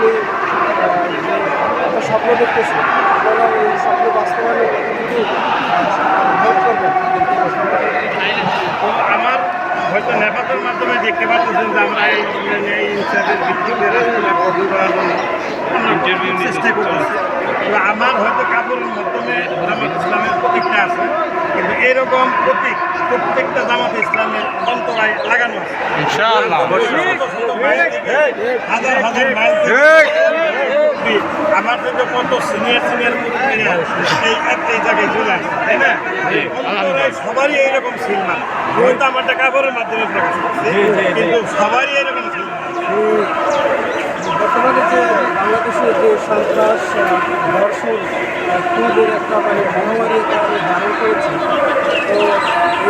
যে একটা স্বপ্ন দেখতেছি। আপনারা এই স্বপ্ন বাস্তবায়নে করবেন। আমার হয়তো নেপাতের মাধ্যমে দেখতে পাচ্ছেন যে আমরা এই ইনসাইডের ভিত্তিতে রাষ্ট্রটা গঠন করার জন্য ইন্টারভিউ চেষ্টা করতেছি। তো আমার হয়তো কাপড়ের মাধ্যমে জামাত ইসলামের প্রতীকটা আছে কিন্তু এরকম প্রতীক প্রত্যেকটা জামাত ইসলামের অন্তরায় লাগানো আছে। হাজার হাজার মাইল আমার থেকে কত সিনিয়র সিনিয়র এই এই জায়গায় চলে আসছে তাই না? সবারই এইরকম সিলমা হয়তো আমারটা কাপড়ের মাধ্যমে প্রকাশ করছে কিন্তু সবারই এরকম সিলমা বর্তমানে যে বাংলাদেশে যে সন্ত্রাস ধর্ষণ খুনের একটা মানে মহামারী মানে ধারণ করেছে। তো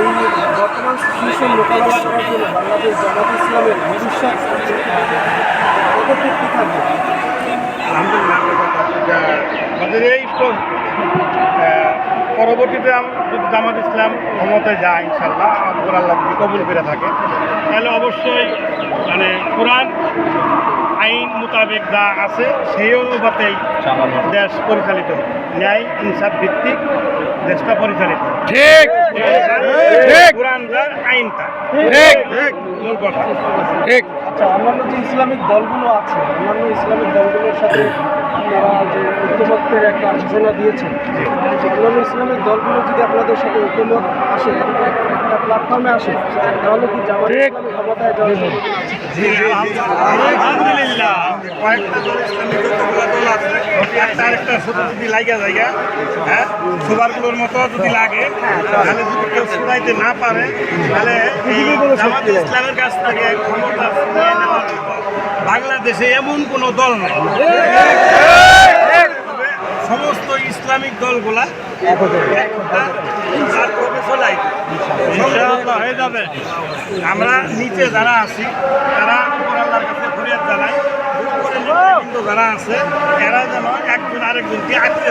এই বর্তমান সিচুয়েশন মোকাবেলা করার জন্য বাংলাদেশ জামাত ইসলামের ভবিষ্যৎ পদক্ষেপ কী থাকবে? আমাদের এই পরবর্তীতে যদি জামাত ইসলাম ক্ষমতায় যায় ইনশাল্লাহ আমাদের আল্লাহ কবুল করে থাকে, তাহলে অবশ্যই মানে কোরআন আইন মোতাবেক যা আছে সেই অনুপাতেই দেশ পরিচালিত। ন্যায় ইনসাফ ভিত্তিক দেশটা পরিচালিত। ঠিক। ঠিক। কোরআন যার আইনটা ঠিক। মূল ঠিক। আচ্ছা অন্যান্য যে ইসলামিক দলগুলো আছে অন্যান্য ইসলামিক দলগুলোর সাথে আপনারা যে ঐক্যমত্যের একটা ঘোষণা দিয়েছেন। যে অন্যান্য ইসলামিক দলগুলো যদি আপনাদের সাথে ঐক্যমত আসে একটা- প্ল্যাটফর্মে আসে তাহলে কি জামাত ক্ষমতায় যাওয়া আলহামদুলিল্লাহ। কয়েকটা দল ইসলামিক দল আছে। একটা আরেকটা শুধু যদি লাগা জায়গা হ্যাঁ? সুপারগুলোর মতো যদি লাগে তাহলে যদি কেউ শুনাইতে না পারে তাহলে এই জামাত ইসলামের কাছ থেকে ক্ষমতা বাংলাদেশে এমন কোনো দল নেই। সমস্ত ইসলামিক দলগুলা। হয়ে যাবে আমরা নিচে যারা আছি, তারা যারা আছে, এরা যেন একজন আরেকজনকে আটকে